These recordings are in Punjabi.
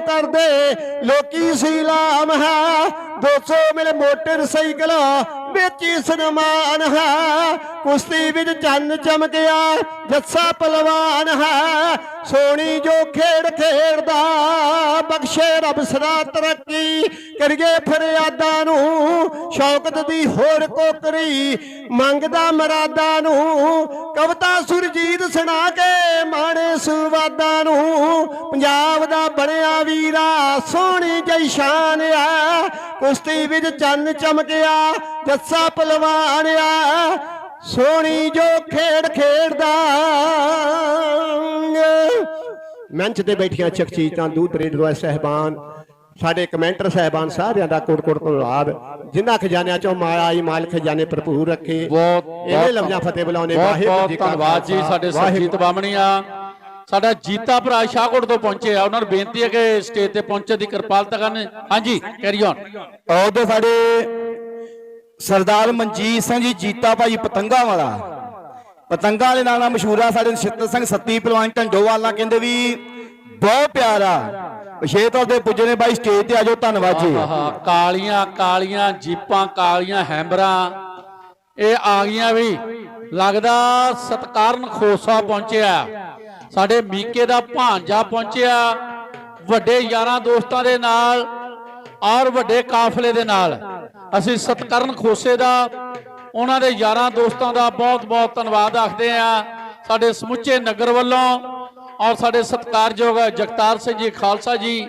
ਕਰਦੇ। ਲੋਕੀ ਸੀ ਲਾਮ ਹੈ। 200 ਮਿਲ ਮੋਟਰਸਾਈਕਲ ਵਿੱਚ ਸਨਮਾਨ ਹੈ। ਕੁਸ਼ਤੀ ਵਿੱਚ ਚੰਨ ਚਮਕਿਆ, ਜੱਸਾ ਪਹਿਲਵਾਨ ਹੈ। ਸੋਹਣੀ ਜੋ ਖੇਡ ਖੇਡਦਾ, ਬਖਸ਼ੇ ਰੱਬ ਸਦਾ ਤਰੱਕੀ ਕਰੀਏ ਫਰਿਆਦਾਂ ਨੂੰ। ਸ਼ੌਕਤ ਦੀ ਹੋਰ ਕੋਕਰੀ, ਮੰਗਦਾ ਮਰਾਦਾਂ ਨੂੰ। ਕਵਤਾ ਸੁਰਜੀਤ ਸੁਣਾ ਕੇ ਮਾਣੇ ਸੁਵਾਦਾਂ ਨੂੰ। ਪੰਜਾਬ ਦਾ ਬਣਿਆ ਵੀਰਾ, ਸੋਹਣੀ ਜਈ ਸ਼ਾਨ ਆ ਕੁਸ਼ਤੀ ਵਿੱਚ ਚੰਨ ਚਮਕਿਆ ਜੱਸਾ ਪਹਿਲਵਾਨ ਆ। ਸੋਹਣੀ ਜੋ ਖੇਡ ਖੇਡਦਾ। ਮੰਚ ਤੇ ਬੈਠੀਆਂ ਸ਼ਖਸੀਅਤਾਂ ਦੂਤ ਰੇਡਵਾ ਸਹਿਬਾਨ ਸਾਡੇ ਕਮੈਂਟਰ ਸਹਿਬਾਨ ਸਾਰਿਆਂ ਦਾ ਕੋਟ ਕੋਟ ਧੰਨਵਾਦ ਜਿਨ੍ਹਾਂ ਖਜ਼ਾਨਿਆਂ ਚੋਂ ਮਾਇਆ ਹੀ ਮਾਲ ਖਜ਼ਾਨੇ ਭਰਪੂਰ ਰੱਖੇ। ਬਹੁਤ ਇਹਦੇ ਲਫ਼ਜ਼ਾਂ ਫਤਿਹ ਬੁਲਾਉਣੇ ਵਾਹਿਗੁਰੂ ਜੀ ਧੰਨਵਾਦ ਜੀ ਸਾਡੇ ਸਰਜੀਤ ਬਾਮਣੀਆ ਸਾਡਾ ਜੀਤਾ ਭਰਾ ਸ਼ਾਹਕੋਟ ਤੋਂ ਪਹੁੰਚੇ ਆ। ਉਹਨਾਂ ਨੂੰ ਬੇਨਤੀ ਹੈ ਕਿ ਸਟੇਜ ਤੇ ਪਹੁੰਚਣ ਦੀ ਕਿਰਪਾਲਤਾ ਕਰਨ। ਹਾਂਜੀ ਕੈਰੀ ਔਨ ਉਹਦੇ ਸਾਡੇ ਸਰਦਾਰ ਮਨਜੀਤ ਸਿੰਘ ਜੀ ਜੀਤਾ ਭਾਈ ਪਤੰਗਾ ਵਾਲਾ। ਪਤੰਗਾ ਵਾਲੇ ਨਾਲ ਮਸ਼ਹੂਰ ਆ ਸਾਡੇ ਨਛੱਤਰ ਸਿੰਘ ਸੱਤੀ ਪਹਿਲਵਾਨ ਢੰਡੋਵਾਲਾ ਕਹਿੰਦੇ ਵੀ ਬਹੁਤ ਪਿਆਰਾ ਵਿਸ਼ੇਸ਼ ਤੌਰ ਤੇ ਪੁੱਜੇ ਨੇ ਬਾਈ ਸਟੇਜ ਤੇ ਆਜੋ ਧੰਨਵਾਦ ਜੀ। ਕਾਲੀਆਂ ਕਾਲੀਆਂ ਜੀਪਾਂ ਕਾਲੀਆਂ ਹੈਂਬਰਾਂ। ਇਹ ਆ ਗਈਆਂ ਵੀ। ਲੱਗਦਾ ਸਤਕਾਰਨ ਖੋਸਾ ਪਹੁੰਚਿਆ। ਸਾਡੇ ਮੀਕੇ ਦਾ ਭਾਂਜਾ ਪਹੁੰਚਿਆ। ਵੱਡੇ ਯਾਰਾਂ ਦੋਸਤਾਂ ਦੇ ਨਾਲ ਔਰ ਵੱਡੇ ਕਾਫਲੇ ਦੇ ਨਾਲ। ਅਸੀਂ ਸਤਕਰਨ ਖੋਸੇ ਦਾ, ਉਹਨਾਂ ਦੇ ਯਾਰਾਂ ਦੋਸਤਾਂ ਦਾ ਬਹੁਤ ਬਹੁਤ ਧੰਨਵਾਦ ਆਖਦੇ ਆ ਸਾਡੇ ਸਮੁੱਚੇ ਨਗਰ ਵੱਲੋਂ ਔਰ ਸਾਡੇ ਸਤਿਕਾਰਯੋਗ ਜਗਤਾਰ ਸਿੰਘ ਜੀ ਖਾਲਸਾ ਜੀ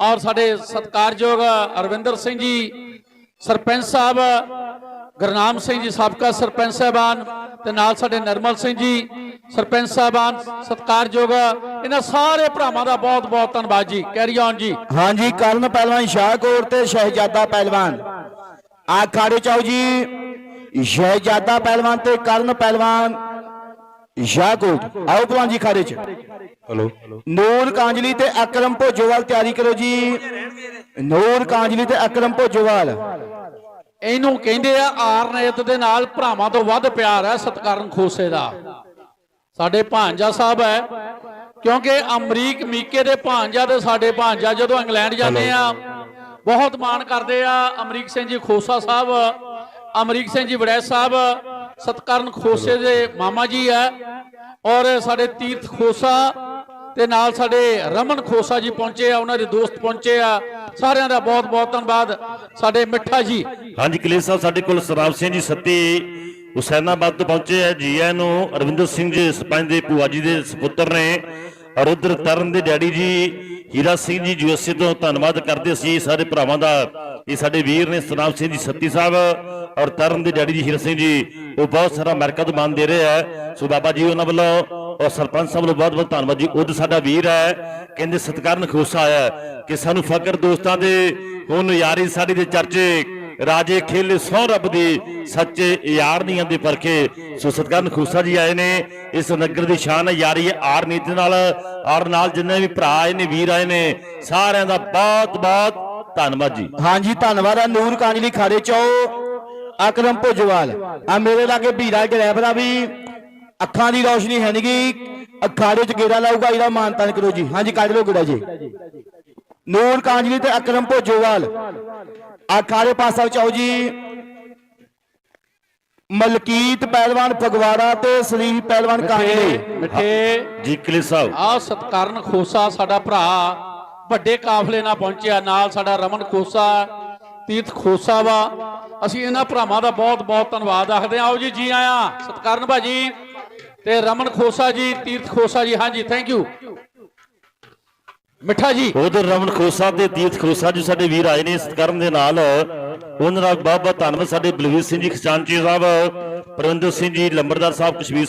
ਔਰ ਸਾਡੇ ਸਤਿਕਾਰਯੋਗ ਅਰਵਿੰਦਰ ਸਿੰਘ ਜੀ, ਸਰਪੰਚ ਸਾਹਿਬ ਗੁਰਨਾਮ ਸਿੰਘ ਜੀ ਸਾਬਕਾ ਸਰਪੰਚ ਸਾਹਿਬਾਨ ਤੇ ਨਾਲ ਸਾਡੇ ਨਰਮਲ ਸਿੰਘ ਜੀ ਸਰਪੰਚ ਸਾਹਿਬਾਨ ਸਤਿਕਾਰਯੋਗ ਇਹਨਾਂ ਸਾਰੇ ਭਰਾਵਾਂ ਦਾ ਬਹੁਤ ਬਹੁਤ ਧੰਨਵਾਦ ਜੀ। ਕੈਰੀ ਔਨ ਜੀ। ਹਾਂਜੀ ਕਰਨ ਪਹਿਲਵਾਨ ਸ਼ਾਹਕੋਟ ਤੇ ਸ਼ਹਿਜ਼ਾਦਾ ਪਹਿਲਵਾਨ। ਆ ਖਾੜੇ ਚਾਓ ਜੀ। ਸ਼ਹਿਜ਼ਾਦਾ ਪਹਿਲਵਾਨ ਤੇ ਕਰਨ ਪਹਿਲਵਾਨ ਸ਼ਾਹਕੋਟ ਆਓ ਪਹਿਲਵਾਨ ਜੀ ਖਾੜੇ ਚ। ਹਲੋ। ਨੂਰ ਕਾਂਜਲੀ ਤੇ ਅਕਰਮ ਭੋਜੋਵਾਲ ਤਿਆਰੀ ਕਰੋ ਜੀ। ਨੂਰ ਕਾਂਜਲੀ ਤੇ ਅਕਰਮ ਭੋਜੋਵਾਲ। ਇਹਨੂੰ ਕਹਿੰਦੇ ਆ, ਆਰਨੇਤ ਦੇ ਨਾਲ ਭਰਾਵਾਂ ਤੋਂ ਵੱਧ ਪਿਆਰ ਹੈ ਸਤਕਾਰਨ ਖੋਸੇ ਦਾ। ਸਾਡੇ ਭਾਂਜਾ ਸਾਹਿਬ ਹੈ, ਕਿਉਂਕਿ ਅਮਰੀਕ ਮੀਕੇ ਦੇ ਭਾਂਜਾ ਤੇ ਸਾਡੇ ਭਾਂਜਾ ਜਦੋਂ ਇੰਗਲੈਂਡ ਜਾਂਦੇ ਆ, ਬਹੁਤ ਮਾਣ ਕਰਦੇ ਆ ਅਮਰੀਕ ਸਿੰਘ ਜੀ ਖੋਸਾ ਸਾਹਿਬ, ਅਮਰੀਕ ਸਿੰਘ ਜੀ ਵੜੈਚ ਸਾਹਿਬ, ਸਤਕਾਰਨ ਖੋਸੇ ਦੇ ਮਾਮਾ ਜੀ ਹੈ ਔਰ ਸਾਡੇ ਤੀਰਥ ਖੋਸਾ ਤੇ ਨਾਲ ਸਾਡੇ ਰਮਨ ਖੋਸਾ ਜੀ ਪਹੁੰਚੇ ਆ, ਉਹਨਾਂ ਦੇ ਦੋਸਤ ਪਹੁੰਚੇ ਆ। ਸਾਰਿਆਂ ਦਾ ਬਹੁਤ ਬਹੁਤ ਧੰਨਵਾਦ। ਸਾਡੇ ਮਿੱਠਾ ਜੀ। ਹਾਂਜੀ, ਕਲੇਸ਼ ਸਾਹਿਬ, ਸਾਡੇ ਕੋਲ ਸਰਾਬ ਸਿੰਘ ਜੀ ਸੱਤੀ ਹੁਸੈਨਾਬਾਦ ਤੋਂ ਪਹੁੰਚੇ ਆ। ਜੀ ਆਇਆਂ ਨੂੰ ਅਰਵਿੰਦਰ ਸਿੰਘ ਜੀ, ਸਰਪੰਚ ਦੇ ਭੂਆ ਜੀ ਦੇ ਸੁਪੁੱਤਰ ਨੇ। ਔਰ ਉਧਰ ਤਰਨ ਦੇ ਡੈਡੀ ਜੀ, ਹੀਰਾ ਸਿੰਘ ਜੀ ਯੂਐਸਏ ਤੋਂ ਧੰਨਵਾਦ ਕਰਦੇ ਸੀ ਸਾਰੇ ਭਰਾਵਾਂ ਦਾ, ਇਹ ਸਾਡੇ ਵੀਰ ਨੇ ਸਰਾਬ ਸਿੰਘ ਜੀ ਸੱਤੀ ਸਾਹਿਬ। ਔਰ ਤਰਨ ਦੇ ਡੈਡੀ ਜੀ ਹੀਰਾ ਸਿੰਘ ਜੀ, ਉਹ ਬਹੁਤ ਸਾਰਾ ਅਮਰੀਕਾ ਤੋਂ ਮਾਨ ਦੇ ਰਹੇ ਹੈ ਸੋ ਬਾਬਾ ਜੀ ਉਹਨਾਂ ਵੱਲੋਂ, ਔਰ ਸਰਪੰਚ ਸਾਹਿਬ ਵੱਲੋਂ ਬਹੁਤ ਬਹੁਤ ਧੰਨਵਾਦ ਜੀ। ਉਦ ਸਾਡਾ ਵੀਰ ਹੈ, ਕਹਿੰਦੇ ਸਤਿਕਾਰਨ ਖੋਸਾ ਆਇਆ ਕਿ ਸਾਨੂੰ ਫਕਰ ਦੋਸਤਾਂ ਦੇ, ਹੁਣ ਯਾਰੀ ਸਾਡੀ ਦੇ ਚਰਚੇ, ਰਾਜੇ ਖੇਲੇ ਸਹੁੰ ਰੱਬ ਦੀ, ਸੱਚੇ ਯਾਰ ਨਹੀਂ ਆਂਦੇ ਪਰਖੇ। ਸੋ ਸਤਿਕਾਰਨ ਖੂਸਾ ਜੀ, ਆਏ ਨੇ। ਇਸ ਨਗਰ ਦੀ ਸ਼ਾਨ ਹੈ, ਯਾਰੀ ਹੈ ਆਰ ਨੀਤੀ ਨਾਲ। ਔਰ ਨਾਲ ਜਿੰਨੇ ਵੀ ਭਰਾ ਆਏ ਨੇ, ਵੀਰ ਆਏ ਨੇ, ਸਾਰਿਆਂ ਦਾ ਬਹੁਤ ਬਹੁਤ ਧੰਨਵਾਦ ਜੀ। ਹਾਂਜੀ, ਧੰਨਵਾਦ ਆ। ਨੂਰ ਕਾਂਜਲੀ ਖਾੜੇ ਚੋ। ਅਕਰਮ ਭੋਜੋਵਾਲ। ਆ ਮੇਰੇ ਲਾਗੇ ਭੀਰਾ ਡਰਾਈਵਰ ਆ ਵੀ ਅੱਖਾਂ ਦੀ ਰੋਸ਼ਨੀ ਹੈ ਨਹੀਂਗੀ ਅਖਾੜੇ ਚ ਗੇੜਾ ਲਾਊਗਾ ਇਹਦਾ ਮਾਨਤਾਨ ਕਰੋ ਜੀ। ਹਾਂਜੀ ਕੱਢ ਲਓ ਗੇੜਾ ਜੀ। ਨੂਰ ਕਾਂਜਲੀ ਤੇ ਅਕਰਮ ਭੋਜੋਵਾਲ। ਆ ਖਾੜੇ ਪਾਸਾ ਚਾਓ ਜੀ। ਮਲਕੀਤ ਪਹਿਲਵਾਨ ਫਗਵਾੜਾ ਤੇ ਸਲੀਮ ਪਹਿਲਵਾਨ ਕਾਂਜਲੀ। ਮਿੱਠੇ। ਜੀ ਕਲੀ ਸਾਹਿਬ। ਆ ਸਤਕਾਰਨ ਖੋਸਾ ਸਾਡਾ ਭਰਾ ਵੱਡੇ ਕਾਫਲੇ ਨਾਲ ਪਹੁੰਚਿਆ ਨਾਲ ਸਾਡਾ ਰਮਨ ਖੋਸਾ। ਤੀਰਥ ਖੋਸਾ ਵਾ। ਅਸੀਂ ਇਹਨਾਂ ਭਰਾਵਾਂ ਦਾ ਬਹੁਤ ਬਹੁਤ ਧੰਨਵਾਦ ਆਖਦੇ ਆਓ ਜੀ ਜੀ ਆਇਆਂ। ਸਤਕਾਰਨ ਭਾਜੀ ਤੇ ਰਮਨ ਖੋਸਾ ਜੀ, ਤੀਰਥ ਖੋਸਾ ਜੀ। ਹਾਂਜੀ ਥੈਂਕ ਯੂ ਮਿੱਠਾ ਜੀ। ਉਧਰ ਰਮਨ ਖੋਸਾ ਤੇ ਤੀਰਥ ਖੋਸਾ ਜੀ ਸਾਡੇ ਵੀਰ ਆਏ ਨੇ ਸਤਿਕਾਰਨ ਦੇ ਨਾਲ। ਉਹਨਾਂ ਦਾ ਬਹੁਤ ਬਹੁਤ ਧੰਨਵਾਦ। ਸਾਡੇ ਬਲਵੀਰ ਸਿੰਘ ਜੀ, ਖਜ਼ਾਨਚੀ ਸਾਹਿਬ, ਪਰਵਿੰਦਰ ਸਿੰਘ ਜੀ ਲੰਬਰਦਾਰ ਸਾਹਿਬ, ਕਸ਼ਮੀਰ ਸਿੰਘ